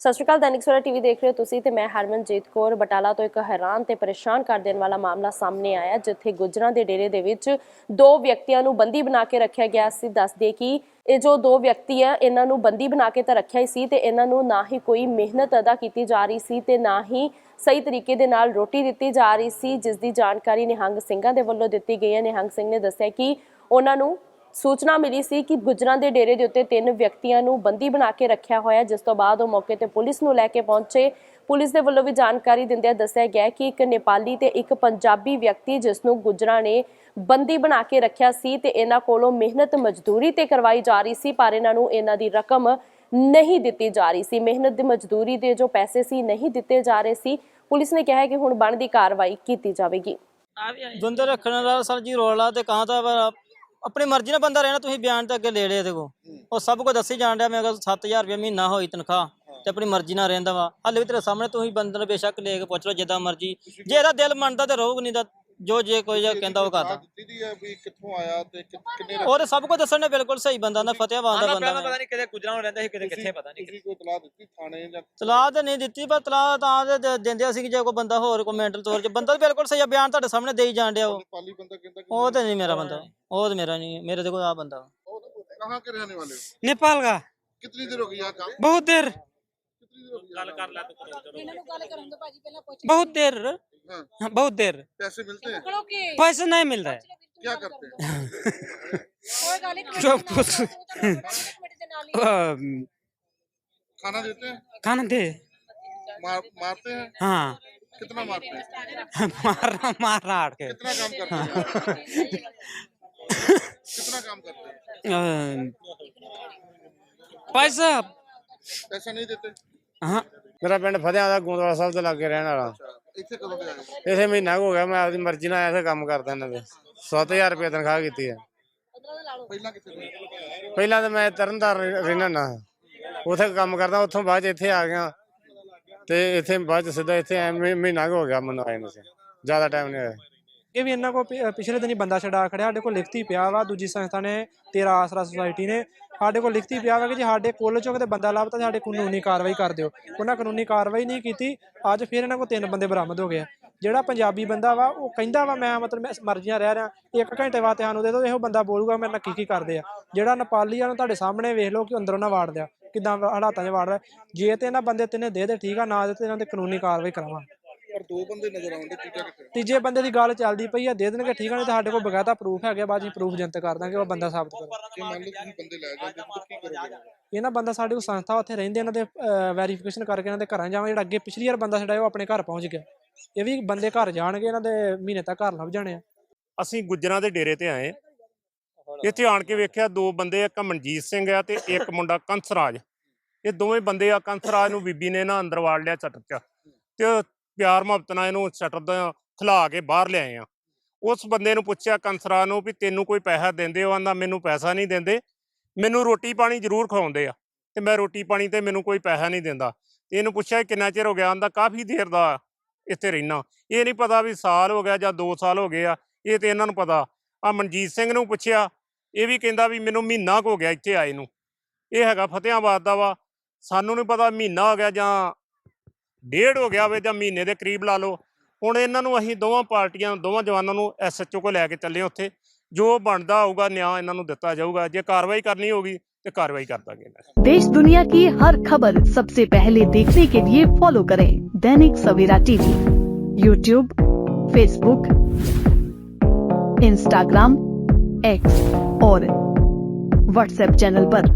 ਸਤਿ ਸ਼੍ਰੀ ਅਕਾਲ, ਦੈਨਿਕ ਸਵੇਰਾ ਟੀਵੀ ਦੇਖ ਰਹੇ ਹੋ ਤੁਸੀਂ ਤੇ ਮੈਂ ਹਰਮਨਜੀਤ ਕੌਰ। ਬਟਾਲਾ ਤੋਂ ਇੱਕ ਹੈਰਾਨ ਤੇ ਪਰੇਸ਼ਾਨ ਕਰ ਦੇਣ ਵਾਲਾ ਮਾਮਲਾ ਸਾਹਮਣੇ ਆਇਆ, ਜਿੱਥੇ ਗੁੱਜਰਾਂ ਦੇ ਡੇਰੇ ਦੇ ਵਿੱਚ ਦੋ ਵਿਅਕਤੀਆਂ ਨੂੰ ਬੰਦੀ ਬਣਾ ਕੇ ਰੱਖਿਆ ਗਿਆ ਸੀ। ਦੱਸਦੇ ਕਿ ਇਹ ਜੋ ਦੋ ਵਿਅਕਤੀ ਆ, ਇਹਨਾਂ ਨੂੰ ਬੰਦੀ ਬਣਾ ਕੇ ਤਾਂ ਰੱਖਿਆ ਹੀ ਸੀ ਤੇ ਇਹਨਾਂ ਨੂੰ ਨਾ ਹੀ ਕੋਈ ਮਿਹਨਤ ਅਦਾ ਕੀਤੀ ਜਾ ਰਹੀ ਸੀ ਤੇ ਨਾ ਹੀ ਸਹੀ ਤਰੀਕੇ ਦੇ ਨਾਲ ਰੋਟੀ ਦਿੱਤੀ ਜਾ ਰਹੀ ਸੀ, ਜਿਸ ਦੀ ਜਾਣਕਾਰੀ ਨਿਹੰਗ ਸਿੰਘਾਂ ਦੇ ਵੱਲੋਂ ਦਿੱਤੀ ਗਈ ਹੈ। ਨਿਹੰਗ ਸਿੰਘ ਨੇ ਦੱਸਿਆ ਕਿ ਉਹਨਾਂ ਨੂੰ ਸੂਚਨਾ ਮਿਲੀ ਸੀ ਕਿ ਗੁਜਰਾਂ ਦੇ ਡੇਰੇ ਦੇ ਉੱਤੇ ਤਿੰਨ ਵਿਅਕਤੀਆਂ ਨੂੰ ਬੰਦੀ ਬਣਾ ਕੇ ਰੱਖਿਆ ਹੋਇਆ ਜਿਸ ਤੋਂ ਬਾਅਦ ਉਹ ਮੌਕੇ ਤੇ ਪੁਲਿਸ ਨੂੰ ਲੈ ਕੇ ਪਹੁੰਚੇ। ਪੁਲਿਸ ਦੇ ਵੱਲੋਂ ਵੀ ਜਾਣਕਾਰੀ ਦਿੰਦਿਆਂ ਦੱਸਿਆ ਗਿਆ ਕਿ ਇੱਕ ਨੇਪਾਲੀ ਤੇ ਇੱਕ ਪੰਜਾਬੀ ਵਿਅਕਤੀ, ਜਿਸ ਨੂੰ ਗੁਜਰਾਂ ਨੇ ਬੰਦੀ ਬਣਾ ਕੇ ਰੱਖਿਆ ਸੀ ਤੇ ਇਹਨਾਂ ਕੋਲੋਂ ਮਿਹਨਤ ਮਜ਼ਦੂਰੀ ਤੇ ਕਰਵਾਈ ਜਾ ਰਹੀ ਸੀ, ਪਰ ਇਹਨਾਂ ਨੂੰ ਇਹਨਾਂ ਦੀ ਰਕਮ ਨਹੀਂ ਦਿੱਤੀ ਜਾ ਰਹੀ ਸੀ। ਮਿਹਨਤ ਦੀ ਮਜ਼ਦੂਰੀ ਦੇ ਜੋ ਪੈਸੇ ਸੀ, ਨਹੀਂ ਦਿੱਤੇ ਜਾ ਰਹੇ ਸੀ। ਪੁਲਿਸ ਨੇ ਕਿਹਾ ਹੈ ਕਿ ਹੁਣ ਬਣਦੀ ਕਾਰਵਾਈ ਕੀਤੀ ਜਾਵੇਗੀ। ਬੰਦੇ ਰੱਖਣ ਦਾ ਸਰ ਜੀ ਰੋਲਾ ਤੇ ਕਹਾਂ ਤਾਂ ਆਪਣੀ ਮਰਜ਼ੀ ਨਾਲ ਬੰਦਾ ਰਹਿਣਾ ਤੁਸੀਂ ਬਿਆਨ ਤੇ ਅੱਗੇ ਲੈ ਲਿਆ ਇਹਦੇ ਕੋ ਉਹ ਸਭ ਕੁਝ ਦੱਸੀ ਜਾਣ ਡਿਆ ਮੇਰੇ ਕੋਲ 7000 ਰੁਪਏ ਮਹੀਨਾ ਹੋਈ ਤਨਖਾਹ ਤੇ ਆਪਣੀ ਮਰਜ਼ੀ ਨਾਲ ਰਹਿੰਦਾ ਵਾ। ਹਾਲੇ ਵੀ ਤੇਰੇ ਸਾਹਮਣੇ ਤੁਸੀਂ ਬੰਦੇ ਨੂੰ ਬੇਸ਼ੱਕ ਲੈ ਕੇ ਪੁੱਛ ਲਓ ਜਿੱਦਾਂ ਮਰਜ਼ੀ। ਜੇ ਇਹਦਾ ਦਿਲ ਮੰਨਦਾ ਤੇ ਰਹੂਗਾ ਨਹੀਂ ਤਾਂ ਜੋ ਜੇ ਕੋਈ ਜੇ ਕਹਿੰਦਾ ਉਹ ਕਰਦਾ ਦਿੱਤੀ ਦੀ ਹੈ ਵੀ ਕਿੱਥੋਂ ਆਇਆ ਤੇ ਕਿ- ਕਿੰਨੇ ਉਹ ਤੇ ਸਭ ਕੁਝ ਦੱਸਣ ਨੇ ਬਿਲਕੁਲ ਸਹੀ ਬੰਦਾ ਨਾ ਫਤਿਆਬਾਦ ਦਾ ਆਂਦਾ ਬੰਦਾ ਪਹਿਲਾਂ ਵਾ। ਪਤਾ ਨਹੀਂ ਕਿਤੇ ਗੁਜਰਾਂ ਨੂੰ ਰਹਿੰਦਾ ਸੀ ਕਿਤੇ ਕਿੱਥੇ ਪਤਾ ਨਹੀਂ ਤੁਸੀਂ ਕੋਈ ਤਲਾਹ ਦਿੱਤੀ ਥਾਣੇ ਜਾਂ ਤਲਾਹ ਤੇ ਨਹੀਂ ਦਿੱਤੀ ਪਰ ਤਲਾਹ ਤਾਂ ਦੇ- ਦੇ- ਦਿੰਦੇ ਸੀ ਕਿ ਜੇ ਕੋਈ ਬੰਦਾ ਹੋਰ ਕੋਈ ਮੈਂਟਲ ਤੌਰ 'ਚ ਬੰਦਾ ਤਾਂ ਬਿਲਕੁਲ ਸਹੀ ਆ ਬਿਆਨ ਤੁਹਾਡੇ ਸਾਹਮਣੇ ਦੇਈ ਜਾਣ ਡਿਆ ਉਹ नेपाली बंदा कहता कि ਉਹ ਤੇ ਨਹੀਂ ਮੇਰਾ ਬੰਦਾ ਉਹ ਤੇ ਮੇਰਾ ਨਹੀਂ ਮੇਰੇ ਤੇ ਕੋਈ ਆ ਬੰਦਾ कहाँ के रहने वाले हो नेपाल का कितनी देर होगी यहाँ काम बहुत देर कितनी देर होगी यहाँ काम? बहुत देर हाँ, हाँ, बहुत देर पैसे मिलते हैं पैसा नहीं मिल रहा है क्या करते हैं सब कुछ अम, खाना देते हैं खाना दे मार, मारते हैं हाँ कितना मारते हैं मारना मारना आट के कितना काम करते हैं कितना काम करते हैं अम, पैसा पैसा नहीं देते हाँ ਮੇਰਾ ਪਿੰਡ ਫਤਿਆਂ ਦਾ ਗੋਂਦਵਾਲ ਸਾਹਿਬ ਦੇ ਲਾਗੇ ਰਹਿਣ ਵਾਲਾ। ਇੱਥੇ ਕਦੋਂ ਦੇ ਆਏ ਮਹੀਨਾ ਕੁ ਹੋ ਗਿਆ ਮੈਂ ਆਪਦੀ ਮਰਜ਼ੀ ਨਾਲ ਇੱਥੇ ਕੰਮ ਕਰਦਾ ਇਹਨਾਂ ਦੇ। 7000 ਰੁਪਏ ਤਨਖਾਹ ਕੀਤੀ ਹੈ ਪਹਿਲਾਂ ਕਿੱਥੇ ਰਹੇ ਪਹਿਲਾਂ ਤਾਂ ਮੈਂ ਤਰਨਤਾਰਨ ਰਹਿਣਾ ਨਾ ਉਥੇ ਕੰਮ ਕਰਦਾ ਉੱਥੋਂ ਬਾਅਦ 'ਚ ਇੱਥੇ ਆ ਗਿਆ। ਤੇ ਇੱਥੇ ਬਾਅਦ ਚ ਸਿੱਧਾ ਇੱਥੇ ਆਇਆ, ਮਹੀ- ਮਹੀਨਾ ਕੁ ਹੋ ਗਿਆ ਮੈਨੂੰ ਆਏ ਨੂੰ। ਜ਼ਿਆਦਾ ਟਾਈਮ ਨਹੀਂ ਹੋਇਆ। ਇਹ ਵੀ ਇਹਨਾਂ ਕੋ ਪਿਛਲੇ ਦਿਨੀ ਬੰਦਾ ਛਡਾ ਖੜਿਆ, ਸਾਡੇ ਕੋਲ ਲਿਖਤੀ ਪਿਆ ਵਾ, ਦੂਜੀ ਸੰਸਥਾ ਨੇ, ਤੇਰਾ ਆਸਰਾ ਸੁਸਾਇਟੀ ਨੇ, ਸਾਡੇ ਕੋਲ ਲਿਖਤੀ ਪਿਆ ਵਾ ਕਿ ਜੇ ਸਾਡੇ ਕੋਲ ਚੋਂ ਕਿਤੇ ਬੰਦਾ ਲੱਭਦਾ ਤਾਂ ਸਾਡੇ ਕਾਨੂੰਨੀ ਕਾਰਵਾਈ ਕਰ ਦਿਓ। ਉਹਨਾਂ ਕਾਨੂੰਨੀ ਕਾਰਵਾਈ ਨਹੀਂ ਕੀਤੀ, ਅੱਜ ਫਿਰ ਇਹਨਾਂ ਕੋਲ ਤਿੰਨ ਬੰਦੇ ਬਰਾਮਦ ਹੋ ਗਏ ਜਿਹੜਾ ਪੰਜਾਬੀ ਬੰਦਾ ਵਾ, ਉਹ ਕਹਿੰਦਾ ਵਾ, ਮੈਂ ਮਤਲਬ ਮੈਂ ਮਰਜ਼ੀਆਂ ਰਹਿ ਰਿਹਾ, ਇੱਕ ਘੰਟੇ ਬਾਅਦ ਸਾਨੂੰ ਦੇ ਦਿਓ, ਇਹੋ ਬੰਦਾ ਬੋਲੂਗਾ, ਮੇਰੇ ਨਾਲ ਕੀ ਕੀ ਕਰਦੇ ਆ। ਜਿਹੜਾ ਨੇਪਾਲੀ ਆ ਨੂੰ ਤੁਹਾਡੇ ਸਾਹਮਣੇ ਵੇਖ ਲਓ ਕਿ ਅੰਦਰੋਂ ਨਾ ਵਾੜ ਦਿਆ, ਕਿਦਾਂ ਹਾਲਾਤਾਂ 'ਚ ਵਾੜ ਰਿਹਾ। ਜੇ ਤੇ ਇਹਨਾਂ ਬੰਦੇ ਤਿੰਨੇ ਦੇ ਦੇ ਠੀਕ ਆ, ਨਾ ਦੇ ਤੇ ਇਹਨਾਂ ਤੇ ਕਾਨੂੰਨੀ ਕਾਰਵਾਈ ਕਰਾਵਾਂ ਦੋ ਬੰਦੇ ਨਜ਼ਰ ਆਉਂਦੇ ਤੀਜਾ ਕਿੱਥੇ? ਤੀਜੇ ਬੰਦੇ ਦੀ ਗੱਲ ਚੱਲਦੀ ਪਈ ਆ ਦੇ ਦੇਣਗੇ ਠੀਕ ਆ ਨਹੀਂ ਤਾਂ ਸਾਡੇ ਕੋਲ ਬਗਾਤਾ ਪ੍ਰੂਫ ਹੈਗੇ ਬਾਅਦ ਜੀ ਪ੍ਰੂਫ ਜਨਤਕ ਕਰ ਦਾਂਗੇ ਉਹ ਬੰਦਾ ਸਾਬਤ ਕਰੋ। ਜੇ ਮੰਨ ਲਓ ਤੁਸੀਂ ਬੰਦੇ ਲੈ ਜਾਂਦੇ ਤਾਂ ਕੀ ਕਰੋਗੇ? ਇਹਨਾਂ ਬੰਦਾ ਸਾਡੇ ਕੋਲ ਸੰਸਥਾ ਉੱਥੇ ਰਹਿੰਦੇ ਇਹਨਾਂ ਦੇ ਵੈਰੀਫਿਕੇਸ਼ਨ ਕਰਕੇ ਇਹਨਾਂ ਦੇ ਘਰਾਂ ਜਾਵਾਂ ਜਿਹੜਾ ਅੱਗੇ ਪਿਛਲੀ ਵਾਰ ਬੰਦਾ ਛਡਾਇਆ ਉਹ ਆਪਣੇ ਘਰ ਪਹੁੰਚ ਗਿਆ। ਇਹ ਵੀ ਬੰਦੇ ਘਰ ਜਾਣਗੇ ਇਹਨਾਂ ਦੇ ਮਹੀਨੇ ਤੱਕ ਘਰ ਲੱਭ ਜਾਣੇ ਆ। ਅਸੀਂ ਗੁੱਜਰਾਂ ਦੇ ਡੇਰੇ ਤੇ ਆਏ ਇੱਥੇ ਆਣ ਕੇ ਵੇਖਿਆ ਦੋ ਬੰਦੇ ਇੱਕ ਮਨਜੀਤ ਸਿੰਘ ਆ ਤੇ ਇੱਕ ਮੁੰਡਾ ਕੰਸਰਾਜ। ਇਹ ਦੋਵੇਂ ਬੰਦੇ ਆ ਕੰਸਰਾਜ ਨੂੰ ਬੀਬੀ ਨੇ ਨਾ ਅੰਦਰ ਵਾੜ ਲਿਆ ਛੱਟ ਚ। ਤੇ ਪਿਆਰ ਮੁਹੱਬਤ ਨਾਲ ਇਹਨੂੰ ਛੱਟ ਦਾ ਖਿਲਾ ਕੇ ਬਾਹਰ ਲਿਆਏ ਆ। ਉਸ ਬੰਦੇ ਨੂੰ ਪੁੱਛਿਆ ਕੰਸਰਾ ਨੂੰ ਵੀ ਤੈਨੂੰ ਕੋਈ ਪੈਸਾ ਦਿੰਦੇ ਹੋ? ਆਂਦਾ ਮੈਨੂੰ ਪੈਸਾ ਨਹੀਂ ਦਿੰਦੇ। ਮੈਨੂੰ ਰੋਟੀ ਪਾਣੀ ਜ਼ਰੂਰ ਖਵਾਉਂਦੇ ਆ ਤੇ ਮੈਂ ਰੋਟੀ ਪਾਣੀ ਤੇ ਮੈਨੂੰ ਕੋਈ ਪੈਸਾ ਨਹੀਂ ਦਿੰਦਾ। ਤੇ ਇਹਨੂੰ ਪੁੱਛਿਆ ਕਿੰਨਾ ਚਿਰ ਹੋ ਗਿਆ? ਆਂਦਾ ਕਾਫੀ ਦੇਰ ਦਾ ਇੱਥੇ ਰਹਿਣਾ ਇਹ ਨਹੀਂ ਪਤਾ ਵੀ ਸਾਲ ਹੋ ਗਿਆ ਜਾਂ 2 ਸਾਲ ਹੋ ਗਏ ਆ, ਇਹ ਤੇ ਇਹਨਾਂ ਨੂੰ ਪਤਾ। ਆ ਮਨਜੀਤ ਸਿੰਘ ਨੂੰ ਪੁੱਛਿਆ, ਇਹ ਵੀ ਕਹਿੰਦਾ ਵੀ ਮੈਨੂੰ ਮਹੀਨਾ ਕੁ ਹੋ ਗਿਆ ਇੱਥੇ ਆਏ ਨੂੰ। ਇਹ ਹੈਗਾ ਫਤਿਆਬਾਦ ਦਾ ਵਾ। ਸਾਨੂੰ ਨਹੀਂ ਪਤਾ ਮਹੀਨਾ ਹੋ ਗਿਆ ਜਾਂ ਡੇਢ ਹੋ ਗਿਆ ਵੇ ਜਾਂ ਮਹੀਨੇ ਦੇ ਕਰੀਬ ਲਾ ਲਓ ਹੁਣ ਇਹਨਾਂ ਨੂੰ ਅਸੀਂ ਦੋਵਾਂ ਪਾਰਟੀਆਂ ਦੋਵਾਂ ਜਵਾਨਾਂ ਨੂੰ ਐਸਐਚਓ ਕੋ ਲੈ ਕੇ ਚੱਲੇ ਉੱਥੇ ਜੋ ਬਣਦਾ ਹੋਊਗਾ ਨਿਆਂ ਇਹਨਾਂ ਨੂੰ ਦਿੱਤਾ ਜਾਊਗਾ ਜੇ ਕਾਰਵਾਈ ਕਰਨੀ ਹੋਗੀ ਤੇ ਕਾਰਵਾਈ ਕਰ ਦਾਂਗੇ ਇਹਨਾਂ ਦੀ। देश दुनिया की हर खबर सबसे पहले देखने के लिए फॉलो करें Dainik Savera TV YouTube Facebook Instagram X और व्हाट्सएप चैनल पर।